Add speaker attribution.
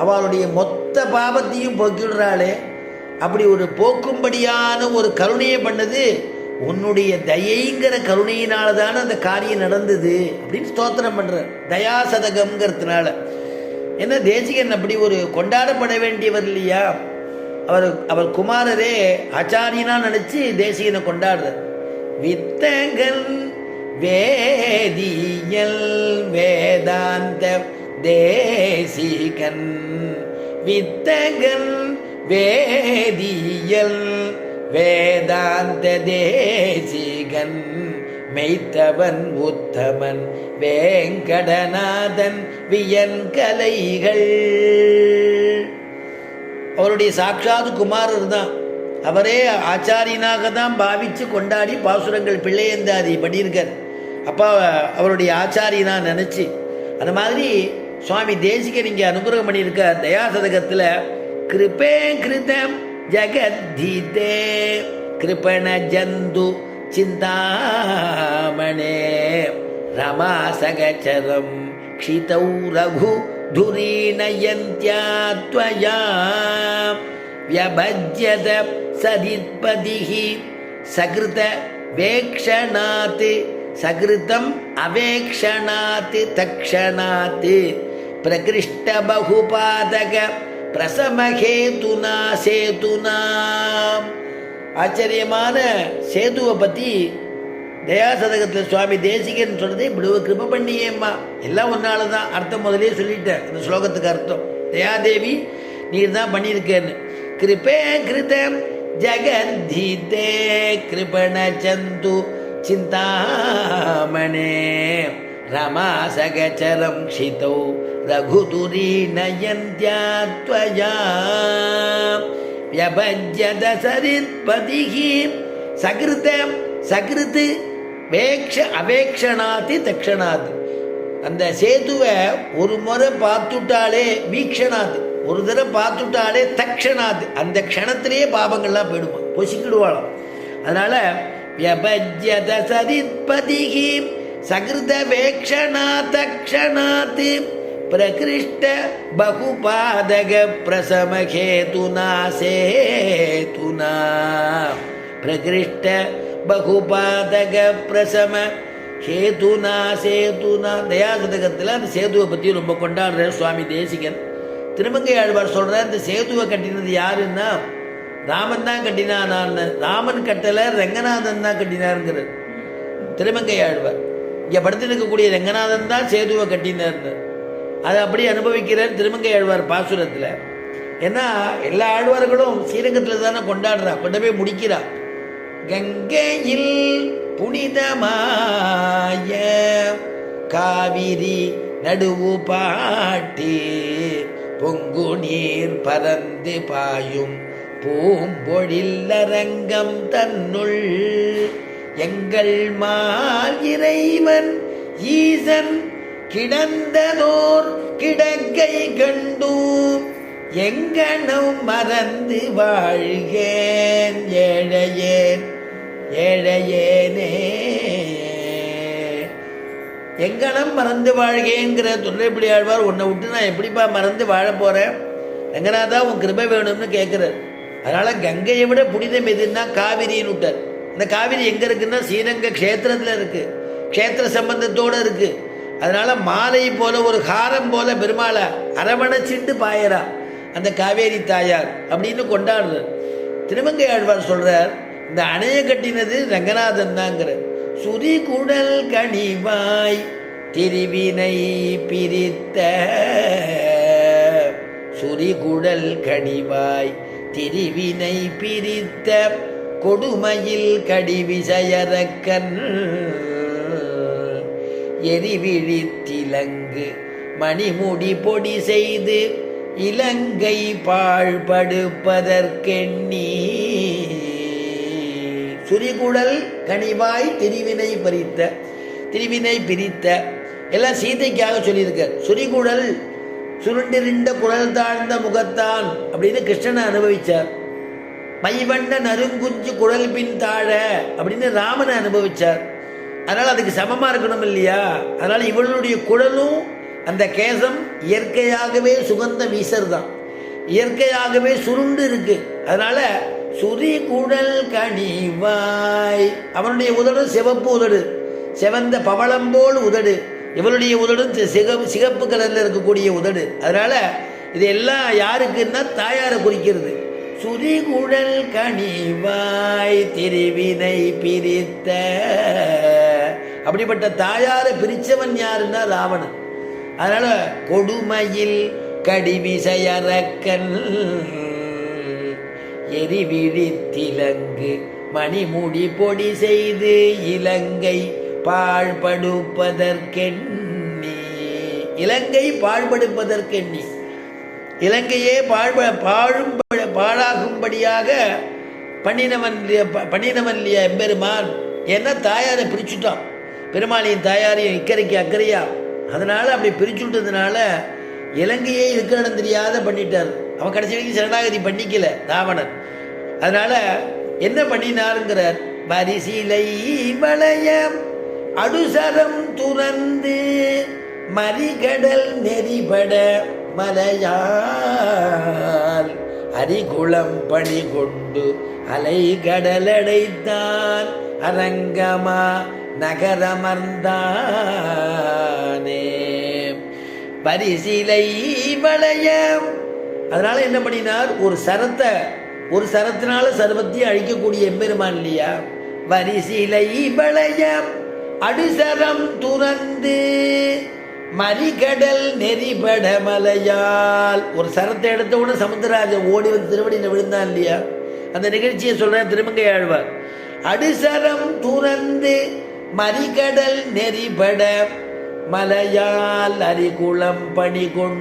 Speaker 1: அவளுடைய மொத்த பாவத்தையும் போக்கிடுறாளே. அப்படி ஒரு போக்கும்படியான ஒரு கருணையை பண்ணது உன்னுடைய தயைங்கிற கருணையினால தானே அந்த காரியம் நடந்தது அப்படின்னு ஸ்தோத்திரம் பண்றார். தயாசதகம்ங்கிறதுனால. ஏன்னா தேசிகன் அப்படி ஒரு கொண்டாடப்பட வேண்டியவர் இல்லையா? அவர் அவர் குமாரரே ஆச்சாரியனா நினைச்சு தேசிகனை கொண்டாடுறார். வித்தகன் வேதியல் வேதாந்த தேசிகன் வித்தகன் வேதியல் வேதாந்த தேசிகன் மெய்த்தவன் உத்தமன் வேங்கடநாதன் வியன் கலைகள். அவருடைய சாட்சாத் குமாரர் தான். அவரே ஆச்சாரியனாக தான் பாவிச்சு கொண்டாடி பாசுரங்கள் பிள்ளையந்தாதி பண்ணியிருக்கார் அப்பா அவருடைய ஆச்சாரியனாக நினச்சி அந்த மாதிரி சுவாமி தேசிகன் இங்கே அனுகிரகம் பண்ணியிருக்கார் தயாசதகத்தில் கிருபே கிருதம் ஜெகத்தீதே கிருபண ஜந்து சிந்தாமணே ரமாசகச்சரம் क्षितौ रघु धुरीणयन्त्या त्वया व्यभज्यत सदित्पदिः सकृत वेक्षणात् सकृतम् अवेक्षणात् तक्षणात् प्रकृष्टबहुपादक பிரசமஹேதுனா சேதுனா ஆச்சரியமான சேதுவை பற்றி தயாசதகத்தில் சுவாமி தேசிகன் சொல்றது இப்படி ஒரு கிருப பண்ணியேம்மா எல்லாம் ஒன்னால தான் அர்த்தம் முதலே சொல்லிட்டேன் இந்த ஸ்லோகத்துக்கு அர்த்தம் தயாதேவி நீர் தான் பண்ணியிருக்கேன்னு கிருபே கிருதம் ஜெகத்தீதே கிருபண சந்து சிந்தாமணே ரமாசகச்சரம் க்ஷிதௌ ரகுதுரீணயந்தியா त्वया व्यभज्यत सरित्पतिः सकृत சகிருத்து வேக்ஷ அவேக்ஷணாத்து தக்ஷணாத்து அந்த சேதுவை ஒரு முறை பார்த்துட்டாலே வீக்ஷணாத்து ஒரு தடவை பார்த்துட்டாலே தக்ஷணாத்து அந்த க்ஷணத்திலேயே பாபங்கள்லாம் போயிடுமா பொசிக்கிடுவாளாம் அதனால வியபஜ்யத சதித்பதிகி சகிருத வேக்ஷணா தக்ஷணாத்து பிரகிருஷ்ட பகுபாதக பிரசமகேதுனா சேதுனா பிரகிருஷ்ட பகுபாதக பிரசம சேதுனா சேதுனா தயாசதகத்தில் அந்த சேதுவை பற்றி ரொம்ப கொண்டாடுறேன் சுவாமி தேசிகன். திருமங்கை ஆழ்வார் சொல்கிறார் இந்த சேதுவை கட்டினது யாருன்னா ராமன் தான் கட்டினான் ராமன் கட்டலை ரங்கநாதன் தான் கட்டினாருங்கிறார். திருமங்கை ஆழ்வார். இங்கே படுத்திருக்கக்கூடிய ரங்கநாதன் தான் சேதுவை கட்டினார் அதை அப்படி அனுபவிக்கிறார் திருமங்கை ஆழ்வார் பாசுரத்தில். ஏன்னா எல்லா ஆழ்வார்களும் ஸ்ரீரங்கத்தில் தானே கொண்டாடுறா கொண்டு போய் முடிக்கிறா. கங்கையில் புனிதமாய காவிரி நடுவு பாட்டி பொங்கு நீர் பறந்து பாயும் பூம்பொழில் அரங்கம் தன்னுள். எங்கள் மால் இறைவன் ஈசன் கிடந்ததோர் கிடக்கை கண்டூம் எங்கனம் மறந்து வாழ்கேன் ஏழையேன் ஏழையேனே. எங்கனம் மறந்து வாழ்கேங்கிற துணைப்பிடி ஆழ்வார் உன்னை விட்டு நான் எப்படிப்பா மறந்து வாழ போகிறேன் ரங்கநாதா உன் கிருபை வேணும்னு கேட்குறார் அதனால் கங்கையை விட புனிதம் எதுன்னா காவிரின்னு விட்டார். இந்த காவிரி எங்கே இருக்குன்னா ஸ்ரீரங்க க்ஷேத்திரத்தில் இருக்குது க்ஷேத்திர சம்பந்தத்தோடு இருக்குது அதனால் மாலை போல ஒரு ஹாரம் போல பெருமாளை அரவணைச்சிட்டு பாயறா. அந்த காவேரி தாயார் அப்படின்னு கொண்டாடுறார். திருமங்கை ஆழ்வார் சொல்கிறார் இந்த அணையை கட்டினது ரங்கநாதன் தாங்கிற சுரி குடல் கனிவாய் திருவினை பிரித்த சுரிகுடல் கனிவாய் திருவினை பிரித்த கொடுமையில் கடிவிசயரக்கன் எரிவிழித்திலங்கு மணிமுடி பொடி செய்து இலங்கை பாழ்படுப்பதற்கெண்ணி. சுரிகுடல் கனிவாய் திரிவினை பறித்த திரிவினை பிரித்த எல்லாம் சீதைக்காக சொல்லியிருக்கார். சுரிகுடல் சுருண்டிருண்ட குழல் தாழ்ந்த முகத்தான் அப்படின்னு கிருஷ்ணனை அனுபவிச்சார். மைவண்ண நறுங்குஞ்சு குழல் பின் தாழ அப்படின்னு ராமனை அனுபவிச்சார். அதனால் அதுக்கு சமமாக இருக்கணும் இல்லையா? அதனால் இவளுடைய குழலும் அந்த கேசம் இயற்கையாகவே சுகந்த மீசர் தான் இயற்கையாகவே சுருண்டு இருக்கு. அதனால சுரி குடல் கனிவாய். அவனுடைய உதடும் சிவப்பு உதடு. சிவந்த பவளம்போல் உதடு. இவளுடைய உதடும் சி- சிகப்பு கலரில் இருக்கக்கூடிய உதடு. அதனால இது எல்லாம் யாருக்குன்னா தாயாரை குறிக்கிறது. சுரிகுழல் கனிவாய் திருவினை பிரித்த. அப்படிப்பட்ட தாயாரை பிரிச்சவன் யாருன்னா ராவணன். அதனால கொடுமையில் கடிவிசையறக்கன். எரிவிழி திலங்கு மணிமுடி பொடி செய்து இலங்கை பாழ்படுப்பதற்கெண்ணி. இலங்கை பாழ்படுப்பதற்கெண்ணி. இலங்கையே பாழ்ப பாழும் பாழாகும்படியாக பண்ணினவன் ப- பண்ணினவன் இல்லையா எம்பெருமான் ஏன்னா தாயாரை பிரிச்சுட்டான். பெருமாளையும் தாயாரையும் இக்கரைக்கு அக்கறையா அதனால் அப்படி பிரிச்சு விட்டதுனால இலங்கையே இருக்கிற இடம் தெரியாத பண்ணிட்டார். அவன் கடைசி வரைக்கும் சரணாகதி பண்ணிக்கல ராவணன் அதனால என்ன பண்ணினாருங்கிறார்? பரிசிலை வளையம் அடுசரம் துறந்து மறிகடல் நெறிபட மலையால் அரிகுளம் பணி கொண்டு அலை கடலடைத்தான் அரங்கமா நகரமர்ந்தானே. பரிசிலை வளையம். அதனால என்ன பண்ணினார்? ஒரு சரத்தை ஒரு சரத்தினால சர்வத்தையும் அழிக்கக்கூடிய எம்பெருமான் இல்லையா? வரிசிலை வளையம். அடிசரம் துறந்து மறிகடல் நெறிபட மலையால். ஒரு சரத்தை எடுத்த உடனே சமுத்திரராஜன் ஓடி வந்து திருவடியில் விழுந்தான் இல்லையா? அந்த நிகழ்ச்சியை சொல்றேன் திருமங்கை ஆழ்வார். அடிசரம் துறந்து மறிகடல் நெறிபட மலையால் அரிகுளம் பணி கொண்டு